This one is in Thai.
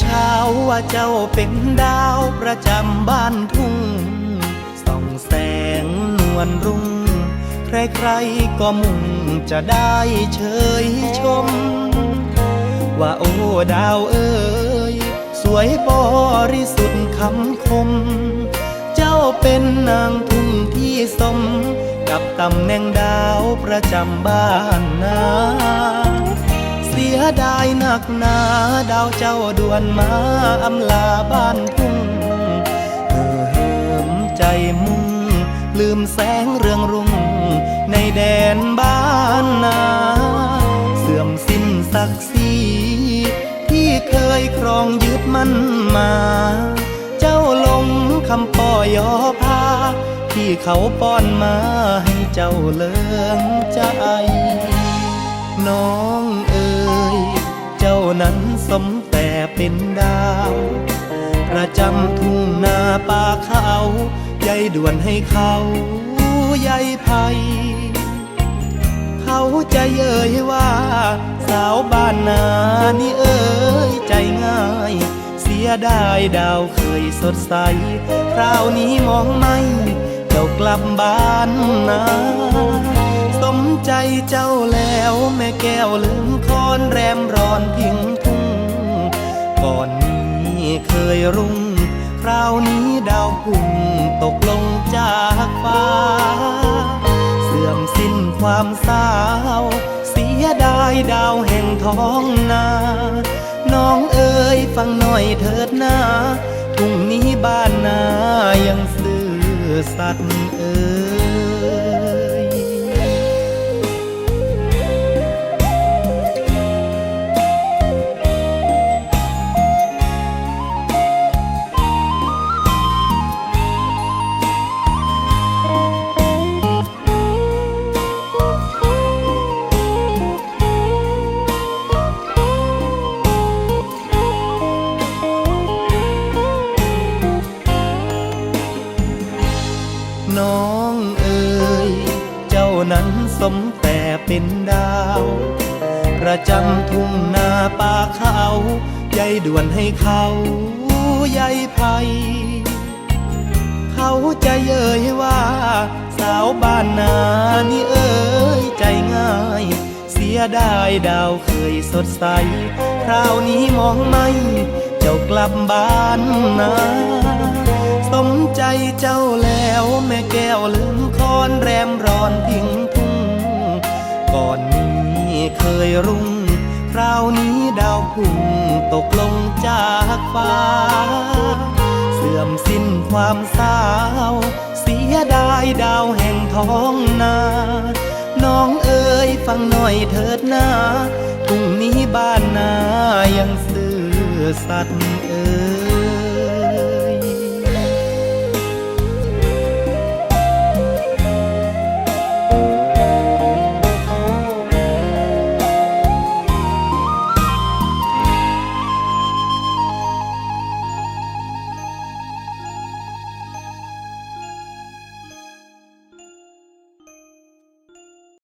เช้าว่าเจ้าเป็นดาวประจำบ้านทุ่ง ส่องแสงนวลรุ่ง ใครๆก็มุ่งจะได้เชยชม ว่าโอ้ดาวเอ้ยสวยบริสุทธิ์คำคม เจ้าเป็นนางทุ่งที่สม กับตำแหน่งดาวประจำบ้านนา เสียดายนักหนาดาวเจ้าด่วนมาอำลาบ้านทุ่งเออเหิมใจมุ่ง ลืมแสงเรืองรุ่ง ในแดนบ้านนา เสื่อมสิ้นศักดิ์ศรีที่เคยครองยึดมั่นมา เจ้าลงคำป้อยอพาที่เขาป้อนมาให้เจ้าเลิงใจน้อง จำทุ่งนาป่าเขาใยด่วนให้เขาใยภัย เขาจะเย้ยว่า สาวบ้านนานี่เอ้ยใจง่าย เสียดายดาวเคยสดใส คราวนี้มองไม่เจ้ากลับบ้านนาสมใจเจ้าแล้วแม่แก้วลืมคอนแรมร้อนพิงทุ่งก่อน เคยรุ่ง คราวนี้ดาวพุ่งตกลงจากฟ้า เสื่อมสิ้นความสาว เสียดายดาวแห่งท้องนา น้องเอ๋ยฟังหน่อยเถิดนาทุ่งนี้บ้านนายังซื่อสัตย์เอ๋ย นั้นสมแต่เป็นดาว ประจำทุ่งนาป่าเขาใยด่วนให้เขาใยภัยเขาจะเย้ยว่า สาวบ้านนานี่เอ้ยใจง่าย เสียดายดาวเคยสดใส คราวนี้มองไม่ เจ้ากลับบ้านนา เจ้าแล้วแม่แก้วลืมคอนแรมร้อนพิงทุ่ง ก่อนนี้เคยรุ่ง คราวนี้ดาวพุ่งตกลงจากฟ้า เสื่อมสิ้นความสาว เสียดายดาวแห่งท้องนา น้องเอ๋ยฟังหน่อยเถิดนาทุ่งนี้บ้านนายังซื่อสัตย์